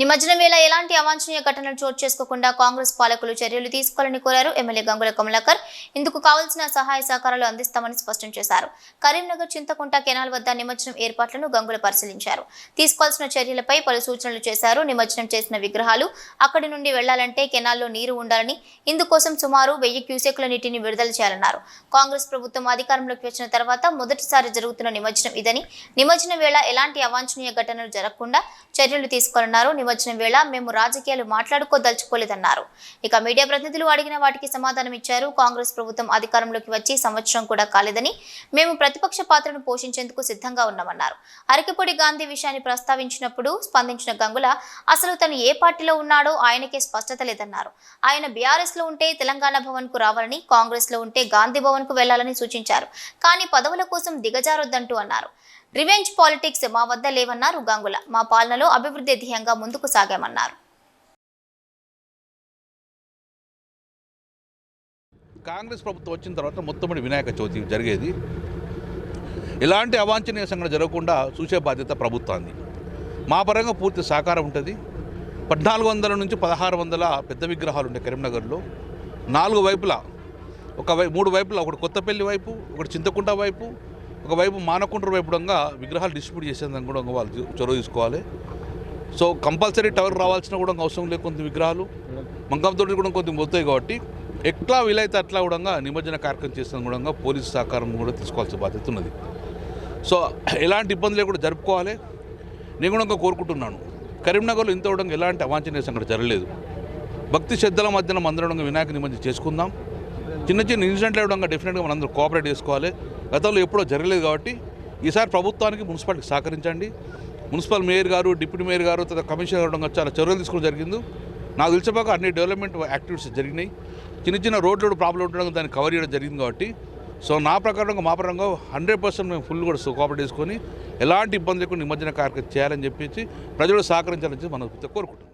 నిమజ్జనం వేళ ఎలాంటి అవాంఛనీయ ఘటనలు చోటు చేసుకోకుండా కాంగ్రెస్ పాలకులు చర్యలు తీసుకోవాలని కోరారు ఎమ్మెల్యే గంగుల కమలాకర్. ఇందుకు కావాల్సిన సహాయ సహకారాలు అందిస్తామని స్పష్టం చేశారు. కరీంనగర్ చింతకుంట కెనాల్ వద్ద నిమజ్జనం ఏర్పాట్లను గంగుల పరిశీలించారు. తీసుకోవాల్సిన చర్యలపై పలు సూచనలు చేశారు. నిమజ్జనం చేసిన విగ్రహాలు అక్కడి నుండి వెళ్ళాలంటే కెనాల్లో నీరు ఉండాలని ఇందుకోసం సుమారు వెయ్యి క్యూసెక్ల నీటిని విడుదల చేయాలన్నారు. కాంగ్రెస్ ప్రభుత్వం అధికారంలోకి వచ్చిన తర్వాత మొదటిసారి జరుగుతున్న నిమజ్జనం ఇదని నిమజ్జనం వేళ ఎలాంటి అవాంఛనీయ ఘటనలు జరగకుండా చర్యలు తీసుకోవాలన్నారు. వచ్చిన వేళ మేము రాజకీయాలు మాట్లాడుకోదలుచుకోలేదన్నారు. ఇక మీడియా ప్రతినిధులు అడిగిన వాటికి సమాధానం ఇచ్చారు. కాంగ్రెస్ ప్రభుత్వం అధికారంలోకి వచ్చి సంవత్సరం కూడా కాలేదని మేము ప్రతిపక్ష పాత్రను పోషించేందుకు సిద్ధంగా ఉన్నామన్నారు. అరకిపొడి గాంధీ విషయాన్ని ప్రస్తావించినప్పుడు స్పందించిన గంగుల అసలు తను ఏ పార్టీలో ఉన్నాడో ఆయనకే స్పష్టత లేదన్నారు. ఆయన బీఆర్ఎస్లో ఉంటే తెలంగాణ భవన్కు రావాలని కాంగ్రెస్లో ఉంటే గాంధీ భవన్కు వెళ్ళాలని సూచించారు. కానీ పదవుల కోసం దిగజారొద్దంటూ అన్నారు. రివెంజ్ పాలిటిక్స్ మా వద్ద లేవన్నారు గంగుల. మా పాలనలో అభివృద్ధి ధ్యేయంగా ముందుకు సాగామన్నారు. కాంగ్రెస్ ప్రభుత్వం వచ్చిన తర్వాత మొత్తమడి వినాయక చవితి జరిగేది. ఎలాంటి అవాంఛనీయ సంఘటన జరగకుండా చూసే బాధ్యత ప్రభుత్వాన్ని మా పరంగా పూర్తి సహకారం ఉంటుంది. పద్నాలుగు వందల నుంచి పదహారు వందల పెద్ద విగ్రహాలు ఉండే కరీంనగర్లో నాలుగు వైపులా ఒక వై మూడు వైపులా ఒకటి కొత్తపల్లి వైపు ఒకటి చింతకుంట వైపు ఒకవైపు మానకుంట్ర వైపు విగ్రహాలు డిస్ట్రిబ్యూట్ చేసేందుకు కూడా వాళ్ళు చొరవ తీసుకోవాలి. సో కంపల్సరీ టవర్ రావాల్సిన కూడా అవసరం లేదు కొంత విగ్రహాలు. మంకంతో కూడా కొంచెం పోతాయి కాబట్టి ఎట్లా వీలైతే అట్లా కూడా నిమజ్జన కార్యక్రమం చేసిన కూడా పోలీసు సహకారం కూడా తీసుకోవాల్సిన బాధ్యత ఉన్నది. సో ఎలాంటి ఇబ్బందులు కూడా జరుపుకోవాలి. నేను కూడా ఇంకా కోరుకుంటున్నాను. కరీంనగర్లో ఇంత కూడా ఎలాంటి అవాంఛనీయ సంఘటన జరగలేదు. భక్తి శ్రద్ధల మధ్యన మందరం వినాయక నిమజ్జనం చేసుకుందాం. చిన్న చిన్న ఇన్సిడెంట్లు కూడా డెఫినెట్గా మనందరూ కోఆపరేట్ చేసుకోవాలి. గతంలో ఎప్పుడో జరగలేదు కాబట్టి ఈసారి ప్రభుత్వానికి మున్సిపాలిటీకి సహకరించండి. మున్సిపల్ మేయర్ గారు డిప్యూటీ మేయర్ గారు తర్వాత కమిషనర్ గారు చాలా చర్యలు తీసుకోవడం జరిగింది. నాకు తెలిసిపోక అన్ని డెవలప్మెంట్ యాక్టివిటీస్ జరిగినాయి. చిన్న చిన్న రోడ్లు ప్రాబ్లం ఉండడం దాన్ని కవర్ చేయడం జరిగింది కాబట్టి. సో నా ప్రకారంగా మా పరంగా హండ్రెడ్ పర్సెంట్ మేము ఫుల్ కూడా కోఆపరేట్ చేసుకొని ఎలాంటి ఇబ్బంది లేకుండా నిమజ్జన కార్యక్రమం చేయాలని చెప్పేసి ప్రజలు సహకరించాలని చెప్పి మనం కోరుకుంటాం